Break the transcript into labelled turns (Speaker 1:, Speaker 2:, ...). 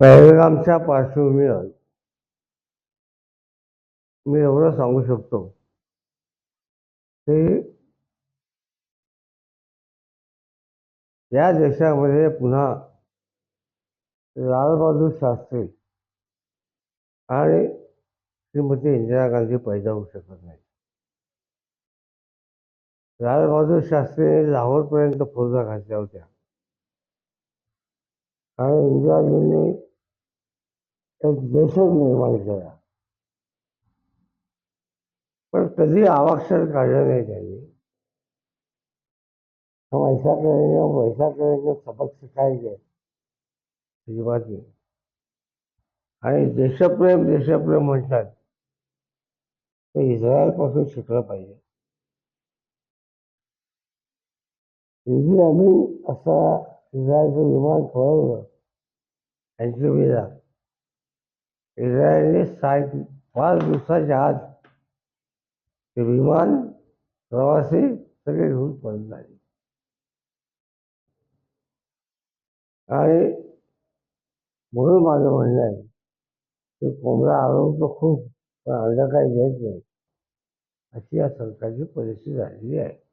Speaker 1: पॅरेग्रामच्या पार्श्वभूमीवर मी एवढं सांगू शकतो की या देशामध्ये पुन्हा लालबहादूर शास्त्री आणि श्रीमती इंदिरा गांधी पैदा होऊ शकत नाही लालबहादूर शास्त्रीने लाहोरपर्यंत फौजा घातल्या होत्या. आणि इंदिराजींनी एक देशच निर्माण केला. पण कधी आवाक्षर काढलं नाही त्यांनी. हम ऐसा करेंगे हम वैसा करेंगे सबक सिखाएंगे अजिबात नाही. आणि देशप्रेम देशप्रेम म्हणतात. ते इस्रायलपासून शिकलं पाहिजे. आम्ही अमीन असा इस्रायलचं विमान पळवलं. अँटिबिला इस्रायलने सात पाच दिवसाच्या आत ते विमान प्रवासी सगळे घेऊन पळून झाले आणि म्हणून माझं म्हणणं आहे की कोंबडा आरोग्य खूप पण अंडा काही घ्यायच नाही अशी या सरकारची परिस्थिती झालेली आहे